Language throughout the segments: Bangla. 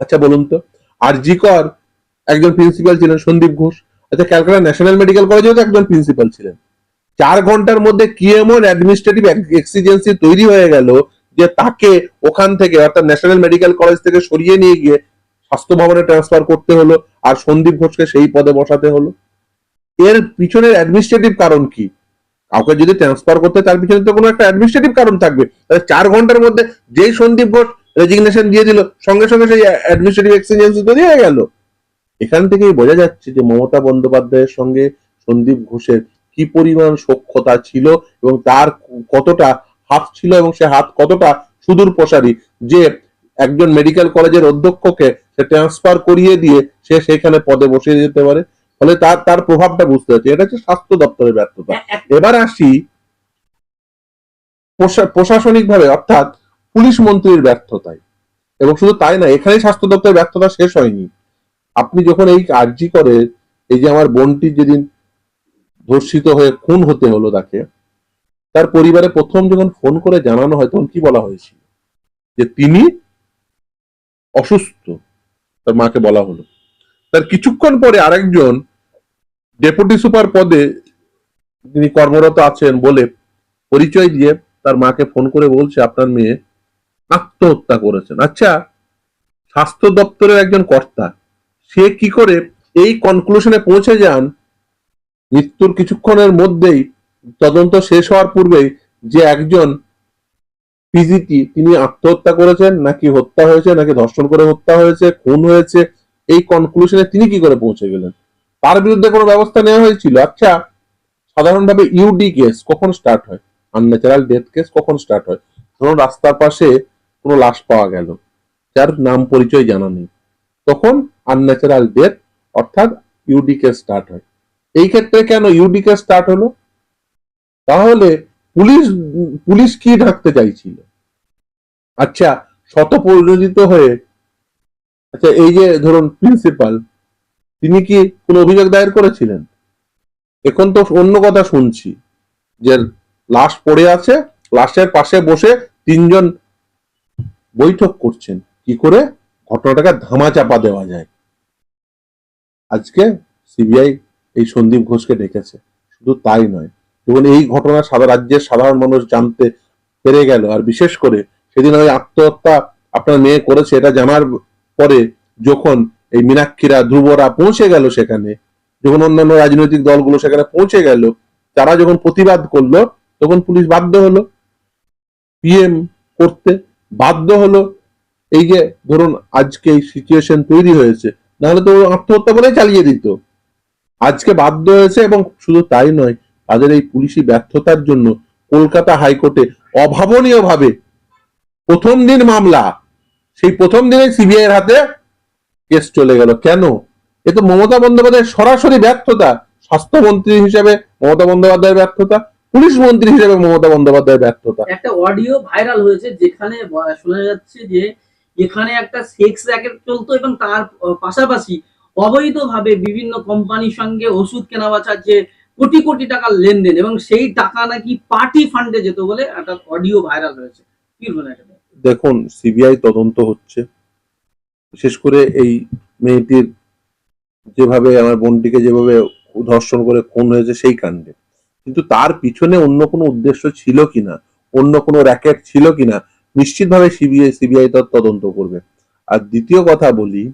আচ্ছা বলুন তো। আর জি কর, একজন প্রিন্সিপাল ছিলেন সন্দীপ ঘোষ। আচ্ছা ক্যালকাটা ন্যাশনাল মেডিকেল কলেজেও তো একজন প্রিন্সিপাল ছিলেন। চার ঘণ্টার মধ্যে কি এমন অ্যাডমিনিস্ট্রেটিভ এক্সিজেন্সি তৈরি হয়ে গেল যে তাকে ওখান থেকে, অর্থাৎ ন্যাশনাল মেডিকেল কলেজ থেকে সরিয়ে নিয়ে গিয়ে স্বাস্থ্য ভবনে ট্রান্সফার করতে হলো আর সন্দীপ ঘোষকে সেই পদে বসাতে হলো? এর পিছনের অ্যাডমিনিস্ট্রেটিভ কারণ কি? কাউকে যদি ট্রান্সফার করতে, তার পিছনে তো কোনো একটা অ্যাডমিনিস্ট্রেটিভ কারণ থাকবে। তাহলে চার ঘণ্টার মধ্যে যেই সন্দীপ ঘোষ রেজিগনেশন দিয়ে দিল সঙ্গে সঙ্গে সেই অ্যাডমিনিস্ট্রেটিভ এক্সচেঞ্জ তৈরি হয়ে গেল। এখান থেকেই বোঝা যাচ্ছে যে মমতা বন্দ্যোপাধ্যায়ের সঙ্গে সন্দীপ ঘোষের কি পরিমাণ সক্ষতা ছিল এবং তার কতটা হাত ছিল এবং সে হাত কতটা সুদূর প্রসারী যে একজন মেডিকেল কলেজের অধ্যক্ষকে সে ট্রান্সফার করিয়ে দিয়ে সে সেখানে পদে বসিয়ে যেতে পারে। ফলে তার তার প্রভাবটা বুঝতে হচ্ছে এটা হচ্ছে স্বাস্থ্য দপ্তরের ব্যর্থতা। এবার আসি প্রশাসনিক ভাবে অর্থাৎ পুলিশ মন্ত্রীর ব্যর্থতায়। এবং শুধু তাই না এখানে স্বাস্থ্য দপ্তরের ব্যর্থতা শেষ হয়নি। আপনি যখন এই কার্যই করে, এই যে আমার বোনটি যেদিন ধর্ষিত হয়ে খুন হতে হলো তাকে, তার পরিবারে প্রথম যখন ফোন করে জানানো হয়, তখন কি বলা হয়েছিল? যে তিনি অসুস্থ, তার মাকে বলা হলো। তার কিছুক্ষণ পরে আরেকজন ডেপুটি সুপার পদে তিনি কর্মরত আছেন বলে পরিচয় দিয়ে তার মাকে ফোন করে বলছে, আপনার মেয়ে আত্মহত্যা করেছেন। আচ্ছা স্বাস্থ্য দপ্তরের একজন কর্তা, সে কি করে এই কনক্লুশনে পৌঁছে যান? মৃত্যুর কিছুক্ষণের মধ্যেই তদন্ত শেষ হওয়ার পূর্বেই যে একজন পিজিটি তিনি আত্মহত্যা করেছেন, নাকি হত্যা হয়েছে, নাকি ধর্ষণ করে হত্যা হয়েছে, খুন হয়েছে, এই কনক্লুশনে তিনি কি করে পৌঁছে গেলেন? তার বিরুদ্ধে কোনো ব্যবস্থা নেওয়া হয়েছিল? আচ্ছা সাধারণভাবে ইউডি কেস কখন স্টার্ট হয়? আনন্যাচারাল ডেথ কেস কখন স্টার্ট হয়? ধরুন, রাস্তার পাশে কোনো লাশ পাওয়া গেল, যার নাম পরিচয় জানা নেই। তখন আনন্যাচারাল ডেথ অর্থাৎ ইউডি কেস স্টার্ট হয়। এই ক্ষেত্রে কেন ইউডি কেস স্টার্ট হলো? তাহলে পুলিশ পুলিশ কি ঢাকতে চাইছিল? আচ্ছা শত পরিণত হয়ে আচ্ছা এই যে ধরুন প্রিন্সিপাল তিনি কি কোনো অভিযোগ দায়ের করেছিলেন? এখন তো অন্য কথা শুনছি, যে লাশ পড়ে আছে, লাশের পাশে বসে তিনজন বৈঠক করছেন। কি করে? ঘটনাটাকে ধামা চাপা দেওয়া যায়। আজকে সিবিআই এই সন্দীপ ঘোষকে ডেকেছে। শুধু তাই নয় এবং এই ঘটনা সারা রাজ্যের সাধারণ মানুষ জানতে পেরে গেল। আর বিশেষ করে সেদিন ওই আত্মহত্যা আপনার মেয়ে করেছে, এটা জানার পরে যখন এই মীনাক্ষীরা, ধ্রুবরা পৌঁছে গেল সেখানে, যখন অন্যান্য রাজনৈতিক দলগুলো সেখানে পৌঁছে গেল, তারা যখন প্রতিবাদ করল, তখন পুলিশ বাধ্য হলো। পিএম করতে বাধ্য হলো এই যে ধরুন আজকে এই সিচুয়েশন তৈরি হয়েছে, নাহলে তো আত্মহত্যা করে চালিয়ে দিত। আজকে বাধ্য হয়েছে এবং শুধু তাই নয়, তাদের এই পুলিশি ব্যর্থতার জন্য কলকাতা হাইকোর্টে অভাবনীয় ভাবে প্রথম দিন মামলা, সেই প্রথম দিনে সিবিআই এর হাতে কেস চলে গেল। কেন? এ তো মমতা বন্দ্যোপাধ্যায়ের সরাসরি ব্যর্থতা, স্বাস্থ্যমন্ত্রী হিসেবে মমতা বন্দ্যোপাধ্যায়ের ব্যর্থতা পুলিশ মন্ত্রী হিসেবে মমতা বন্দ্যোপাধ্যায়ের ব্যর্থতা। একটা অডিও ভাইরাল হয়েছে যেখানে শোনা যাচ্ছে যে এখানে একটা সেক্স র্যাকেট চলতো এবং তার পাশাপাশি অবৈধভাবে বিভিন্ন কোম্পানির সঙ্গে ওষুধ কেনা বেচার যে কোটি কোটি টাকার লেনদেন এবং সেই টাকা নাকি পার্টি ফান্ডে যেত বলে একটা অডিও ভাইরাল হয়েছে। কি বলে দেখুন সিবিআই তদন্ত হচ্ছে। বিশেষ করে এই মেয়েটির যেভাবে আমার বোনটিকে যেভাবে ধর্ষণ করে খুন হয়েছে সেই কাণ্ডে। কিন্তু তার পিছনে অন্য কোনো উদ্দেশ্য ছিল কিনা, অন্য কোনো র্যাকেট ছিল কিনা, নিশ্চিতভাবে সিবিআই সিবিআই তার তদন্ত করবে। আর দ্বিতীয় কথা বলি,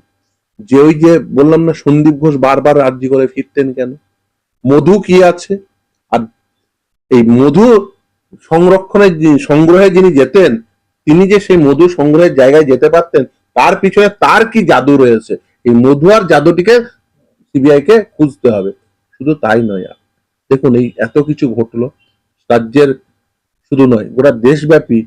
যে ওই যে বললাম না, সন্দীপ ঘোষ বারবার রাজ্য করে ফিরতেন কেন? মধু কি আছে? আর এই মধু সংরক্ষণের সংগ্রহে যিনি যেতেন, তিনি যে সেই মধু সংগ্রহের জায়গায় যেতে পারতেন, তার পিছনে তার কি জাদু রয়েছে? এই মধু আর জাদুটিকে সিবিআই কে খুঁজতে হবে। শুধু তাই নয় দেখুন, এই এত কিছু ঘটলো, রাজ্যের শুধু নয়, গোটা দেশব্যাপী,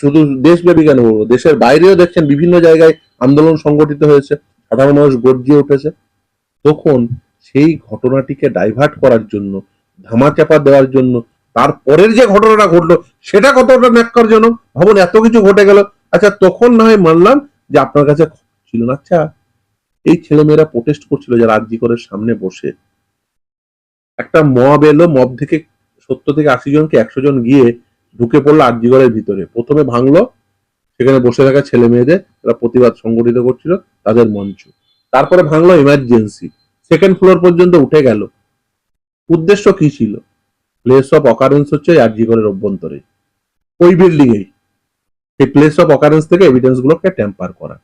শুধু দেশব্যাপী কেন বলব? দেশের বাইরেও দেখছেন বিভিন্ন জায়গায় আন্দোলন সংগঠিত হয়েছে, সাধারণ মানুষ গর্জিয়ে উঠেছে। তখন সেই ঘটনাটিকে ডাইভার্ট করার জন্য, ধামাচাপা দেওয়ার জন্য, তারপরের যে ঘটনাটা ঘটলো, সেটা কতটা ন্যাক্কারজনক? ভাবুন, এত কিছু ঘটে গেল। আচ্ছা তখন না হয় মানলাম যে আপনার কাছে ছিল না। আচ্ছা এই ছেলেমেয়েরা প্রোটেস্ট করছিল যারা যে রাজ্যিকরের সামনে বসে একটা মব এলো মব থেকে সত্তর থেকে আশি জনকে একশো জন গিয়ে ঢুকে পড়ল আরজিগড়ের ভিতরে। প্রথমে ভাঙলো, সেখানে বসে থাকা ছেলে মেয়েদের, তারা প্রতিবাদ সংগঠিত করছিল তাদের মঞ্চ। তারপরে ভাঙলো ইমার্জেন্সি সেকেন্ড ফ্লোর পর্যন্ত উঠে গেল। উদ্দেশ্য কি ছিল? প্লেস অফ অকারেন্স হচ্ছে আরজিগরের অভ্যন্তরে। ওই বিল্ডিং এই। এই প্লেস অফ অকারেন্স থেকে এভিডেন্স গুলোকে ট্যাম্পার করা।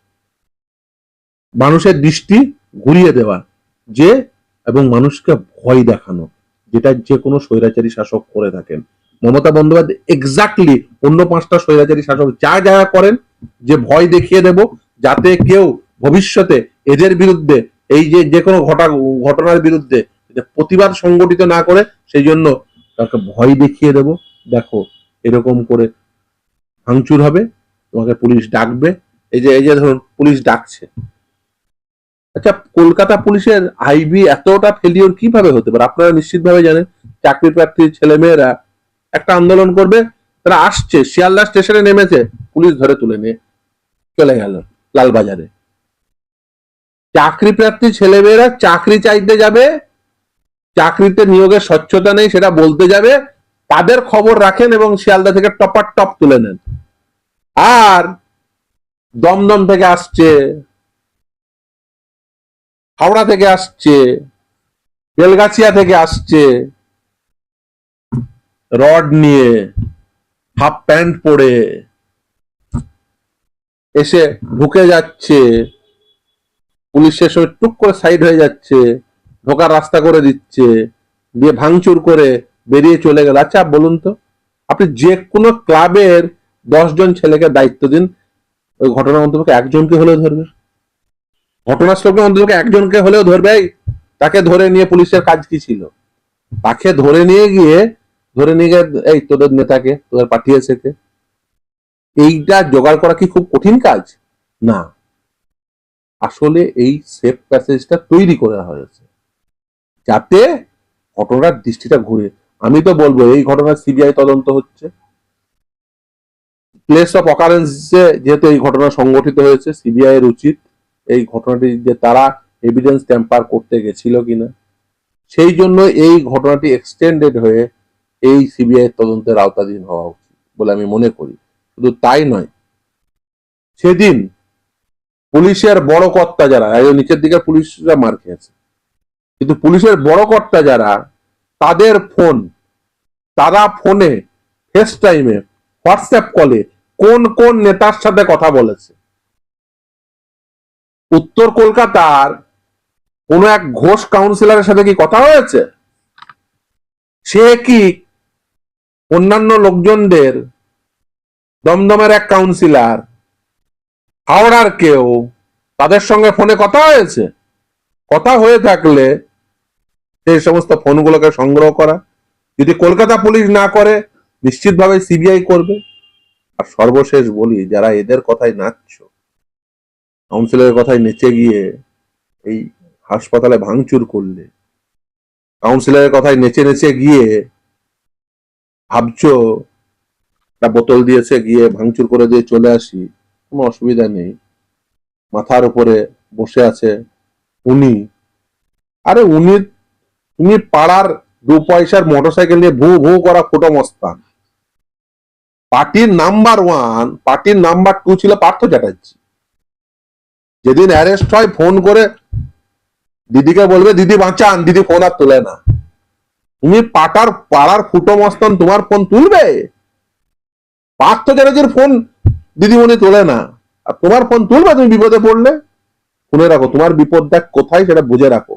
মানুষের দৃষ্টি ঘুরিয়ে দেওয়া। যে এবং মানুষকে ভয় দেখানো, যেটা যে কোনো স্বৈরাচারী শাসক করে থাকেন। মমতা বন্দ্যোপাধ্যায় এক্স্যাক্টলি অন্য পাঁচটা স্বৈরাচারী শাসক যা যা করেন, যে ভয় দেখিয়ে দেব, যাতে কেউ ভবিষ্যতে এদের বিরুদ্ধে, এই যে যে কোনো ঘটা, ঘটনার বিরুদ্ধে প্রতিবাদ সংগঠিত না করে, সেই জন্য তাকে ভয় দেখিয়ে দেব। দেখো, এরকম করে ভাঙচুর হবে, তোমাকে পুলিশ ডাকবে। এই যে এই যে ধরুন, পুলিশ ডাকছে। আচ্ছা কলকাতা পুলিশের আইবি এতটা ফেলিওর কীভাবে হতে পারে? আপনারা নিশ্চিতভাবে জানেন চাকরি প্রার্থী ছেলে মেয়েরা একটা আন্দোলন করবে, তারা আসছে, শিয়ালদা স্টেশনে নেমেছে, পুলিশ ধরে তুলে নিয়ে চলে গেল লালবাজারে। চাকরি প্রার্থী ছেলেমেয়েরা চাকরি চাইতে যাবে, চাকরিতে নিয়োগের স্বচ্ছতা নেই, সেটা বলতে যাবে, তাদের খবর রাখেন এবং শিয়ালদা থেকে টপার টপ তুলে নেন। আর দমদম থেকে আসছে হাওড়া থেকে আসছে, বেলগাছিয়া থেকে আসছে। রড নিয়ে হাফ প্যান্ট পরে এসে ঢুকে যাচ্ছে। পুলিশের সঙ্গে টুক করে সাইড হয়ে যাচ্ছে, ঢোকার রাস্তা করে দিচ্ছে, দিয়ে ভাঙচুর করে বেরিয়ে চলে গেল। আচ্ছা বলুন তো, আপনি যে কোনো ক্লাবের দশজন ছেলেকে দায়িত্ব দিন, ওই ঘটনার অন্তর্পক্ষে একজনকে হলেও ধরবে ঘটনাস্থলকে অন্তত একজনকে হলেও ধরবে, তাকে ধরে নিয়ে পুলিশের কাজ কি ছিল? তাকে ধরে নিয়ে গিয়ে, ধরে নিয়ে গিয়ে, এই তোদের নেতাকে, তোদের পাঠিয়েছে এইটা জোগাড় করা কি খুব কঠিন কাজ? না। আসলে এই সেফ প্যাসেজটা তৈরি করা হয়েছে। যাতে ঘটনার দৃষ্টিটা ঘুরে। আমি তো বলব, এই ঘটনার সিবিআই তদন্ত হচ্ছে। প্লেস অফ অকারেন্সে যেহেতু এই ঘটনা সংগঠিত হয়েছে সিবিআই এর উচিত। এই ঘটনাটি যে তারা এভিডেন্স ট্যাম্পার করতে গেছিল কিনা। সেই জন্য এই ঘটনাটি এক্সটেন্ডেড হয়ে এই সিবিআই তদন্তের আওতাধীন হওয়া উচিত বলে আমি মনে করি। শুধু তাই নয়, সেদিন পুলিশের বড় কর্তা যারা নিচের দিকে পুলিশরা মার খেয়েছে, কিন্তু পুলিশের বড় কর্তা যারা, তাদের ফোন, তারা ফোনে ফেস টাইমে হোয়াটসঅ্যাপ কলে কোন কোন নেতার সাথে কথা বলেছে উত্তর কলকাতার কোন এক ঘোষ কাউন্সিলরের সাথে কি কথা হয়েছে? সে কি অন্যান্য লোকজনদের দমদমের এক কাউন্সিলর হাওড়ার কেউ, তাদের সঙ্গে ফোনে কথা হয়েছে? কথা হয়ে থাকলে সেই সমস্ত ফোনগুলোকে সংগ্রহ করা। যদি কলকাতা পুলিশ না করে, নিশ্চিতভাবে সিবিআই করবে। আর সর্বশেষ বলি, যারা এদের কথায় নাচছ কাউন্সিলরের কথায় নেচে গিয়ে এই হাসপাতালে ভাঙচুর করলে। কাউন্সিলরের কথায় নেচে নেচে গিয়ে ভাবছ, একটা বোতল দিয়েছে, গিয়ে ভাঙচুর করে দিয়ে চলে আসি, কোনো অসুবিধা নেই। মাথার উপরে বসে আছে উনি। আরে উনি উনি পাড়ার দু পয়সার মোটরসাইকেল নিয়ে ভু ভু করা ফোটো মস্তান। পার্টির নাম্বার ওয়ান, পার্টির নাম্বার টু ছিল পার্থ চ্যাটার্জি। যেদিন অ্যারেস্ট হয় ফোন করে দিদিকে বলবে, দিদি, বাঁচান, দিদি ফোন আর তোলে না। তুমি পাটার, পাড়ার ফুটো মস্তন, তোমার ফোন তুলবে? পার্থ চ্যাটার্জির ফোন দিদিমণি তোলে না। আর তোমার ফোন তুলবে, তুমি বিপদে পড়লে? শুনে রাখো, তোমার বিপদ দেখ কোথায় সেটা বুঝে রাখো।